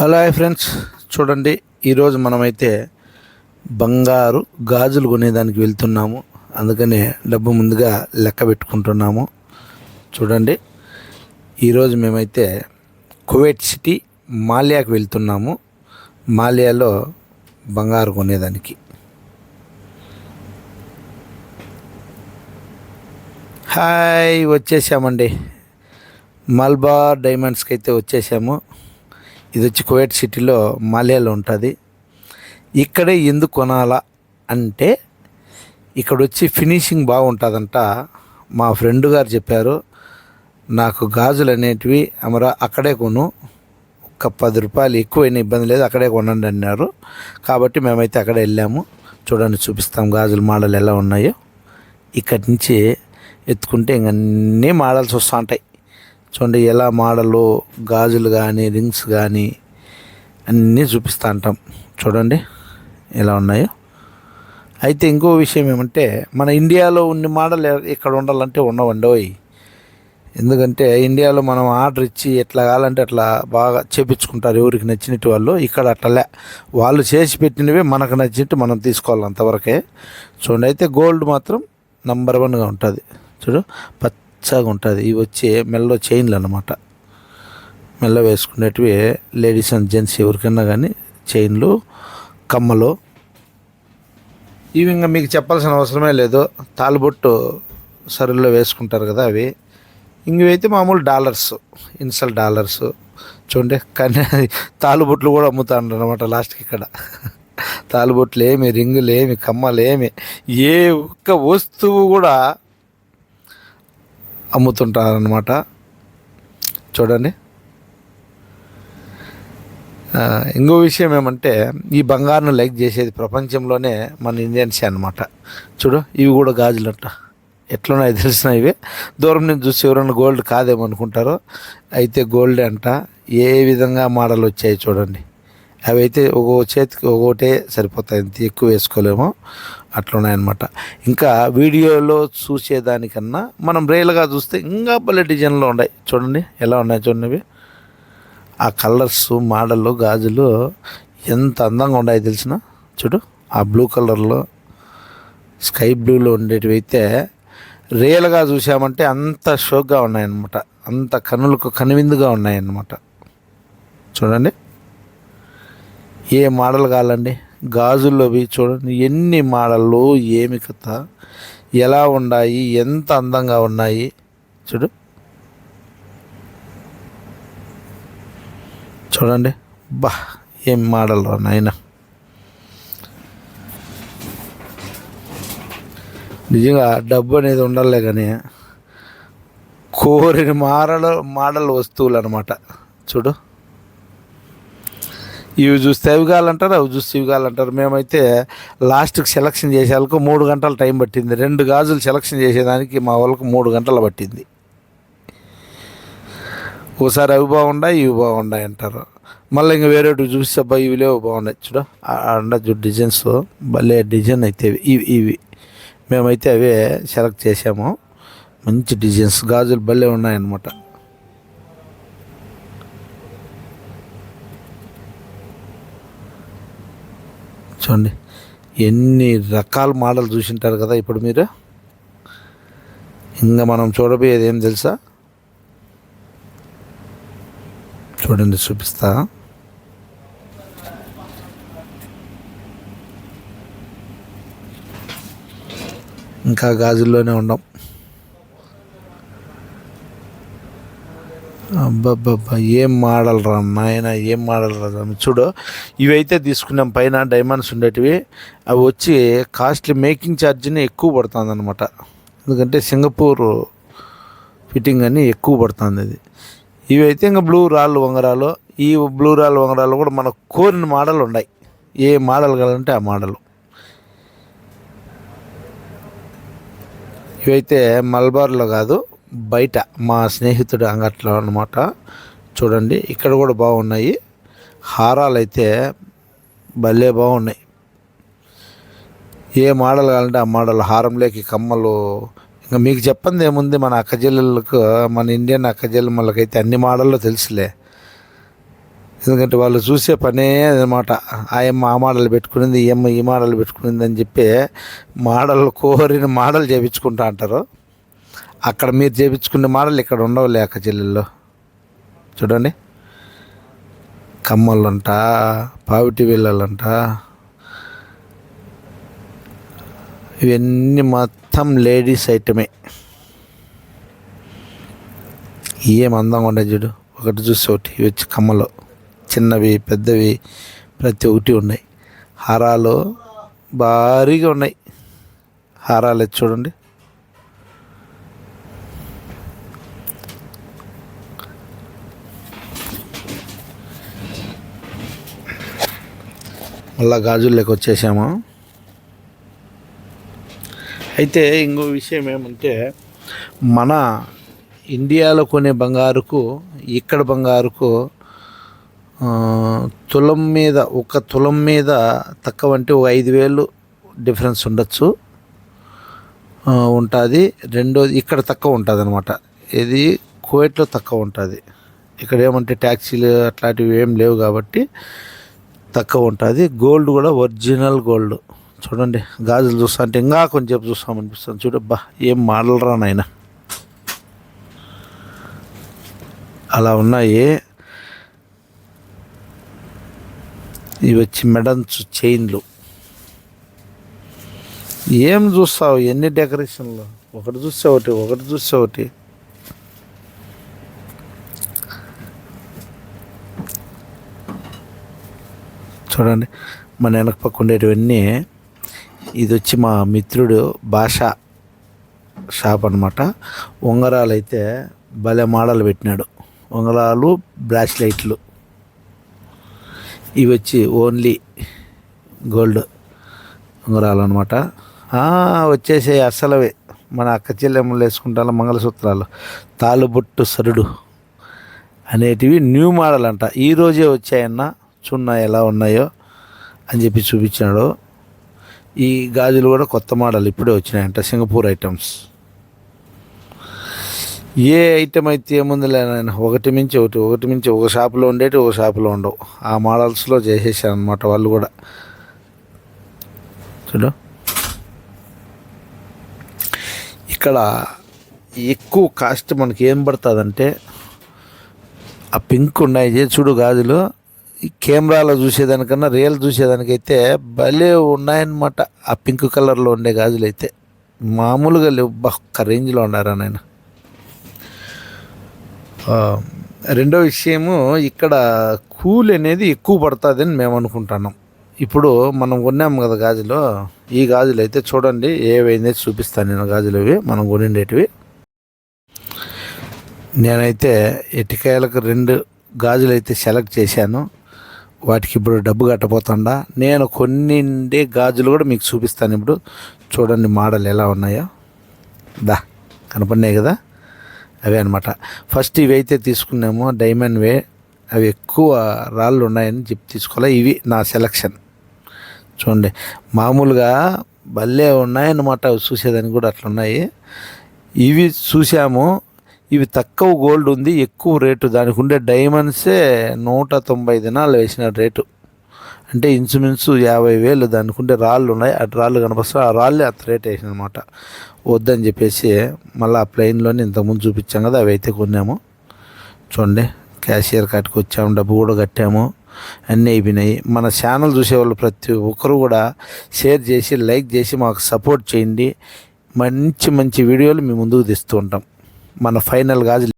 Hello hi friends. చూడండి ఈరోజు మనమైతే బంగారు గాజులు కొనేదానికి వెళ్తున్నాము. అందుకనే డబ్బు ముందుగా లెక్క పెట్టుకుంటున్నాము. చూడండి ఈరోజు మేమైతే కువైట్ సిటీ మాల్యాకి వెళ్తున్నాము. మాల్యాలో బంగారు కొనేదానికి. హాయ్ వచ్చేసామండి. మల్బార్ డైమండ్స్కి అయితే వచ్చేసాము. ఇది వచ్చి కువైట్ సిటీలో మలేలో ఉంటుంది. ఇక్కడే ఎందుకు కొనాలా అంటే ఇక్కడ వచ్చి ఫినిషింగ్ బాగుంటుందంట. మా ఫ్రెండ్ గారు చెప్పారు నాకు గాజులు అనేటివి అమరా అక్కడే కొను. ఒక పది రూపాయలు ఎక్కువైన ఇబ్బంది లేదు అక్కడే కొనండి అన్నారు. కాబట్టి మేమైతే అక్కడే వెళ్ళాము. చూడండి చూపిస్తాం గాజుల మోడల్ ఎలా ఉన్నాయో. ఇక్కడి నుంచి ఎత్తుకుంటే ఇంక అన్నీ మోడల్స్ వస్తూ ఉంటాయి. చూడండి ఎలా మోడలు గాజులు కానీ రింగ్స్ కానీ అన్నీ చూపిస్తూ ఉంటాం చూడండి ఎలా ఉన్నాయో. అయితే ఇంకో విషయం ఏమంటే మన ఇండియాలో ఉన్న మోడల్ ఇక్కడ ఉండాలంటే ఉండవండి ఎందుకంటే ఇండియాలో మనం ఆర్డర్ ఇచ్చి ఎట్లా కావాలంటే అట్లా బాగా చేపించుకుంటారు. ఎవరికి నచ్చినట్టు వాళ్ళు ఇక్కడ అట్లలే. వాళ్ళు చేసి పెట్టినవే మనకు నచ్చినట్టు మనం తీసుకోవాలి అంతవరకే. చూడండి అయితే గోల్డ్ మాత్రం నంబర్ వన్గా ఉంటుంది. చూడు పచ్చగా ఉంటుంది. ఇవి వచ్చి మెల్లో చైన్లు అనమాట మెల్ల వేసుకునేటివి లేడీస్ అండ్ జెంట్స్ ఎవరికైనా కానీ చైన్లు కమ్మలు. ఇవి ఇంకా మీకు చెప్పాల్సిన అవసరమే లేదు. తాలుబొట్టు సరుల్లో వేసుకుంటారు కదా అవి. ఇంకవైతే మామూలు డాలర్స్ ఇన్సల్ డాలర్స్. చూడండి కానీ తాలుబొట్లు కూడా అమ్ముతాను అనమాట లాస్ట్కి ఇక్కడ. తాలుబొట్లు ఏమి రింగులు ఏమి కమ్మలు ఏమి ఏ ఒక్క వస్తువు కూడా అమ్ముతుంటారనమాట చూడండి. ఇంకో విషయం ఏమంటే ఈ బంగారును లైక్ చేసేది ప్రపంచంలోనే మన ఇండియన్సే అనమాట చూడు ఇవి కూడా గాజులంట. ఎట్లున్నాయి తెలిసిన ఇవి. దూరం నుంచి చూసి ఎవరైనా గోల్డ్ కాదేమనుకుంటారు అయితే గోల్డ్ అంట. ఏ విధంగా మోడల్ వచ్చాయి చూడండి. అవి అయితే ఒక్కో చేతికి ఒక్కోటే సరిపోతాయి. ఎక్కువ వేసుకోలేము. అట్లున్నాయన్నమాట. ఇంకా వీడియోలో చూసేదానికన్నా మనం రియల్గా చూస్తే ఇంకా భలే డిజైన్లో ఉన్నాయి. చూడండి ఎలా ఉన్నాయి చూడండి ఇవి. ఆ కలర్స్ మోడల్ గాజులు ఎంత అందంగా ఉన్నాయి తెలిసిన? చూడు ఆ బ్లూ కలర్లో స్కై బ్లూలో ఉండేటివి అయితే రియల్గా చూసామంటే అంత షోక్గా ఉన్నాయన్నమాట. అంత కనులకు కనువిందుగా ఉన్నాయన్నమాట. చూడండి. ఏ మోడల్ కావాలండి గాజుల్లోవి చూడండి ఎన్ని మోడళ్ళు ఏమి కథ? ఎలా ఉన్నాయి? ఎంత అందంగా ఉన్నాయి? చూడు. చూడండి. బా ఏం మోడల్ నాయన. నిజంగా డబ్బు అనేది ఉండాలే కానీ కోరిన మోడల్ మోడల్ వస్తువులు అనమాట చూడు. ఇవి చూస్తే అవి కావాలంటారు అవి చూస్తే ఇవి కావాలంటారు. మేమైతే లాస్ట్కి సెలక్షన్ చేసేందుకు మూడు గంటల టైం పట్టింది. రెండు గాజులు సెలక్షన్ చేసేదానికి మా వాళ్ళకు మూడు గంటలు పట్టింది. ఓసారి అవి బాగున్నాయి ఇవి బాగున్నాయి అంటారు. మళ్ళీ ఇంకా వేరే చూస్తే అబ్బా ఇవి లేవు బాగున్నాయి. చూడ అండ చూడు డిజైన్స్ భలే డిజైన్ అయితే ఇవి. ఇవి ఇవి. మేమైతే అవే సెలెక్ట్ చేసాము. మంచి డిజైన్స్ గాజులు భలే ఉన్నాయన్నమాట. చూడండి. ఎన్ని రకాల మోడల్ చూసింటారు కదా ఇప్పుడు మీరు? ఇంకా మనం చూడబోయేది ఏం తెలుసా? చూడండి చూపిస్తా. ఇంకా గాజుల్లోనే ఉన్నాం అబ్బబ్బబ్బా ఏం మోడల్ రా నాయన ఏం మోడల్ రా చూడు ఇవైతే తీసుకున్నాం. పైన డైమండ్స్ ఉండేటివి. అవి వచ్చి కాస్ట్లీ మేకింగ్ ఛార్జీని ఎక్కువ పడుతుంది అనమాట ఎందుకంటే సింగపూర్ ఫిట్టింగ్ అని ఎక్కువ పడుతుంది అది. ఇవైతే ఇంకా బ్లూ రాళ్ళు వంగరాలు ఈ బ్లూ రాళ్ళు వంగరాలు కూడా మనకు కోరిన మోడల్ ఉన్నాయి. ఏ మోడల్ కావాలంటే ఆ మోడల్ ఇవైతే మల్బార్లో కాదు బయట మా స్నేహితుడు అంగట్లో అనమాట చూడండి ఇక్కడ కూడా బాగున్నాయి. హారాలు అయితే భలే బాగున్నాయి. ఏ మోడల్ కావాలంటే ఆ మోడల్ హారంలోకి కమ్మలు. ఇంకా మీకు చెప్పంది ఏముంది మన అక్కజెల్లెళ్ళకు మన ఇండియన్ అక్క చెల్లెమ్మలకైతే అన్ని మోడల్లో తెలుసులే. ఎందుకంటే వాళ్ళు చూసే పనే అనమాట ఆయమ్మ ఆ మోడల్ పెట్టుకునింది ఈ అమ్మ ఈ మోడల్ పెట్టుకునింది అని చెప్పి మోడల్ కోరిన మోడల్ చేపించుకుంటా అంటారు. అక్కడ మీరు చేపించుకునే మోడల్ ఇక్కడ ఉండవు లేక చెల్లెల్లో. చూడండి. కమ్మలంట పావిటి వీళ్ళంట ఇవన్నీ మొత్తం లేడీస్ ఐటమే. ఏం అందంగా ఉండే చూడు. ఒకటి చూసి ఒకటి ఇవి వచ్చి కమ్మలు. చిన్నవి పెద్దవి ప్రతి ఒక్కటి ఉన్నాయి. హారాలు భారీగా ఉన్నాయి. హారాలు వచ్చి చూడండి. మళ్ళీ గాజుల్లోకి వచ్చేసాము. అయితే ఇంకో విషయం ఏమంటే మన ఇండియాలో కొనే బంగారుకు ఇక్కడ బంగారుకు తులం మీద ఒక తులం మీద తక్కువ అంటే ఒక ఐదు వేలు డిఫరెన్స్ ఉండొచ్చు. ఉంటుంది. రెండోది ఇక్కడ తక్కువ ఉంటుంది అనమాట ఇది కువైట్లో తక్కువ ఉంటుంది. ఇక్కడ ఏమంటే ట్యాక్సీలు అట్లాంటివి ఏం లేవు కాబట్టి తక్కువ ఉంటుంది. గోల్డ్ కూడా ఒరిజినల్ గోల్డ్. చూడండి గాజులు చూస్తా అంటే ఇంకా కొంచెం చూస్తామనిపిస్తుంది. చూడబ్బా ఏం మోడల్ నాయన. అలా ఉన్నాయి. ఇవి వచ్చి మెడన్స్ చైన్లు. ఏం చూస్తావు? ఎన్ని డెకరేషన్లు ఒకటి చూస్తే ఒకటి ఒకటి చూస్తే ఒకటి. చూడండి. మన వెనక పక్క ఉండేటివన్నీ ఇది వచ్చి మా మిత్రుడు భాష షాప్ అనమాట ఉంగరాలు అయితే భలే మోడల్ పెట్టినాడు. ఉంగరాలు బ్రాస్లైట్లు. ఇవి వచ్చి ఓన్లీ గోల్డ్ ఉంగరాలు అనమాట వచ్చేసే అసలవే. మన అక్క చెల్లెమ్మలు వేసుకుంటాను మంగళసూత్రాలు. తాలుబొట్టు సరుడు అనేటివి న్యూ మోడల్ అంట. ఈ రోజే వచ్చాయన్న చూన్నా ఎలా ఉన్నాయో అని చెప్పి చూపించాడు ఈ గాజులు కూడా కొత్త మోడల్ ఇప్పుడే వచ్చినాయంట సింగపూర్ ఐటమ్స్. ఏ ఐటమ్ అయితే ఏముంది లేనాయన ఒకటి మించి ఒకటి ఒకటి మించి ఒక షాపులో ఉండేటి ఒక షాపులో ఉండవు. ఆ మోడల్స్లో చేసేసారు అనమాట వాళ్ళు కూడా. చూడు. ఇక్కడ ఎక్కువ కాస్ట్ మనకి ఏం పడుతుందంటే ఆ పింక్ ఉన్నాయి చూడు గాజులు. ఈ కెమెరాలో చూసేదానికన్నా రియల్ చూసేదానికైతే భలే ఉన్నాయన్నమాట. ఆ పింక్ కలర్లో ఉండే గాజులు అయితే మామూలుగా లేవు. ఒక్క రేంజ్లో ఉన్నారా నాయన? రెండో విషయము ఇక్కడ కూల్ అనేది ఎక్కువ పడుతుందని మేము అనుకుంటున్నాం. ఇప్పుడు మనం కొన్నాము కదా గాజులు. ఈ గాజులు అయితే చూడండి ఏవైంది చూపిస్తాను నేను గాజులు ఇవి. మనం కొనిండేటివి. నేనైతే ఎటికాయలకు రెండు గాజులు అయితే సెలెక్ట్ చేశాను. వాటికి ఇప్పుడు డబ్బు కట్టబోతుండా నేను కొన్నిండే గాజులు కూడా మీకు చూపిస్తాను ఇప్పుడు. చూడండి మోడల్ ఎలా ఉన్నాయో. దా కనపడినాయి కదా? అవే అనమాట ఫస్ట్ ఇవి అయితే తీసుకున్నాము డైమండ్ వే. అవి ఎక్కువ రాళ్ళు ఉన్నాయని చెప్పి తీసుకోవాలి ఇవి నా సెలక్షన్. చూడండి మామూలుగా భలే ఉన్నాయన్నమాట అవి చూసేదానికి కూడా అట్లా ఉన్నాయి ఇవి చూసాము ఇవి తక్కువ గోల్డ్ ఉంది ఎక్కువ రేటు దానికి ఉండే డైమండ్సే నూట తొంభై దినాలు వేసిన రేటు అంటే ఇంచుమించు యాభై వేలు దానికి ఉండే రాళ్ళు ఉన్నాయి. అటు రాళ్ళు కనిపిస్తే ఆ రాళ్ళే అంత రేట్ వేసిన అనమాట వద్దని చెప్పేసి మళ్ళీ ఆ ప్లెయిన్లోనే ఇంతకుముందు చూపించాం కదా అవి అయితే కొన్నాము. చూడండి క్యాషియర్ కాటికి వచ్చాము డబ్బు కూడా కట్టాము. అన్నీ అయిపోయినాయి. మన ఛానల్ చూసేవాళ్ళు ప్రతి ఒక్కరు కూడా షేర్ చేసి లైక్ చేసి మాకు సపోర్ట్ చేయండి. మంచి మంచి వీడియోలు మీ ముందుకు తెస్తూ ఉంటాం. మన ఫైనల్ గాజులు